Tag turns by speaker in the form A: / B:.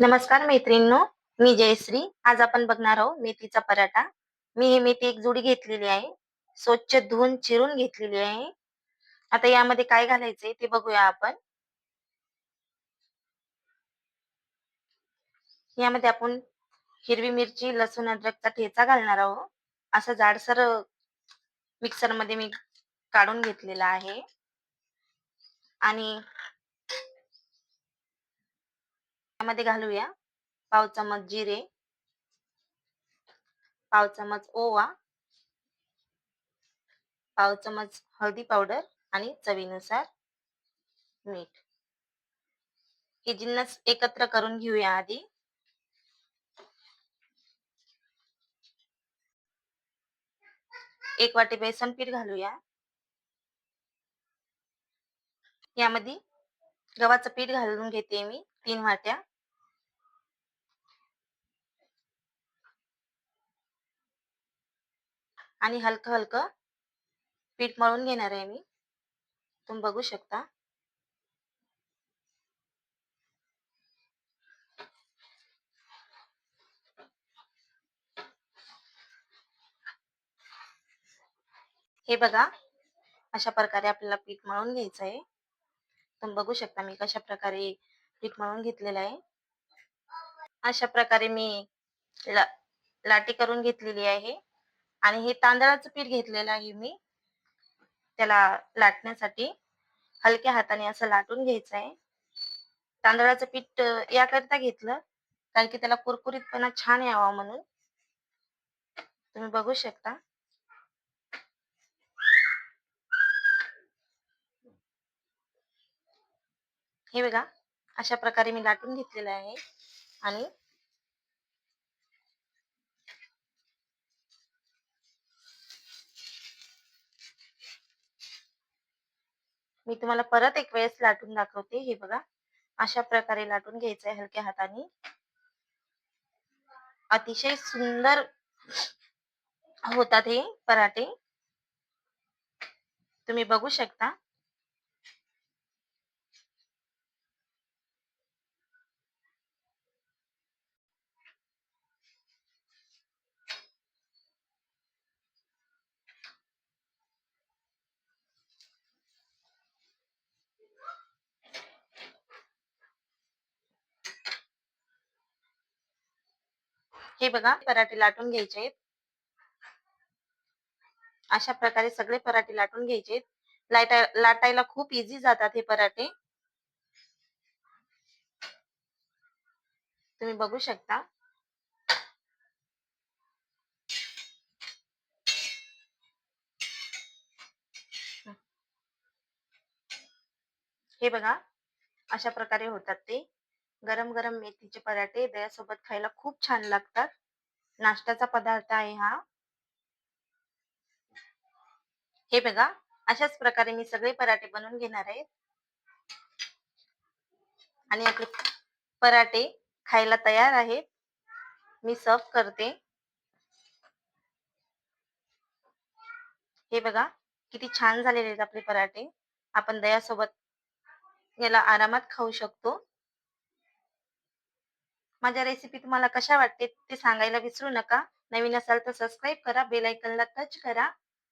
A: नमस्कार मैत्रिणींनो मी जयश्री. आज आपण बघणार आहोत मेथीचा पराठा. मी ही मेथी एक जुडी घेतलेली आहे. स्वच्छ धुवून चिरून घेतलेली आहे. आता यामध्ये काय घालायचंय ते बघूया आपण. यामध्ये आपण हिरवी मिरची लसूण अद्रकचा ठेचा घालणार आहोत. असं जाडसर मिक्सरमध्ये मी काढून घेतलेला आहे. आणि यामध्ये घालूया. पाव चमच जिरे. पाव चमच ओवा. पाव चमच हळदी पावडर आणि चवीनुसार मीठ. हे जिन्नस एकत्र करून घेऊया आधी. एक वाटी बेसन पीठ घालूया. यामध्ये गव्हाचं पीठ घालून घेते मी तीन वाट्या. आणि हलकं हलकं पीठ मळून घेणार आहे मी. तुम्ही बघू शकता. हे बघा अशा प्रकारे आपल्याला पीठ मळून घ्यायचं आहे. तुम्ही बघू शकता मी कशा प्रकारे पीठ मळून घेतलेलं आहे. अशा प्रकारे मी ला लाटी करून घेतलेली आहे. आणि हे तांदळाचं पीठ घेतलेलं आहे मी. त्याला लाटण्यासाठी हलक्या हाताने असं लाटून घ्यायचं आहे तांदळाचं पीठ याकरिता घेतलं कारण की त्याला कुरकुरीतपणा छान यावा म्हणून. तुम्ही बघू शकता. हे बघा अशा प्रकारे मी लाटून घेतलेलं आहे. आणि मी तुम्हाला परत एक वेळेस लाटून दाखवते. हे बघा. अशा प्रकारे लाटून घ्यायचंय हलक्या हाताने. अतिशय सुंदर होतात हे पराठे. तुम्ही बघू शकता. हे बघा पराठे लाटून घ्यायचे आहेत. अशा प्रकारे सगळे पराठे लाटून घ्यायचे लाटा लाटायला खूप इझी जातात हे पराठे. तुम्ही बघू शकता. हे बघा अशा प्रकारे होतात ते. गरम गरम मेथीचे पराठे दह्यासोबत खायला खूप छान लागतात. नाश्त्याचा पदार्थ आहे हा. हे बघा अशाच प्रकारे मी सगळे पराठे बनवून घेणार आहे. आणि आपले पराठे खायला तयार आहेत. मी सर्व करते. हे बघा किती छान झालेले आहेत आपले पराठे. आपण दह्यासोबत याला आरामात खाऊ शकतो. माझ्या रेसिपी तुम्हाला कशा वाटते ते सांगायला विसरू नका. नवीन असाल तर सबस्क्राईब करा बेलायकनला टच करा.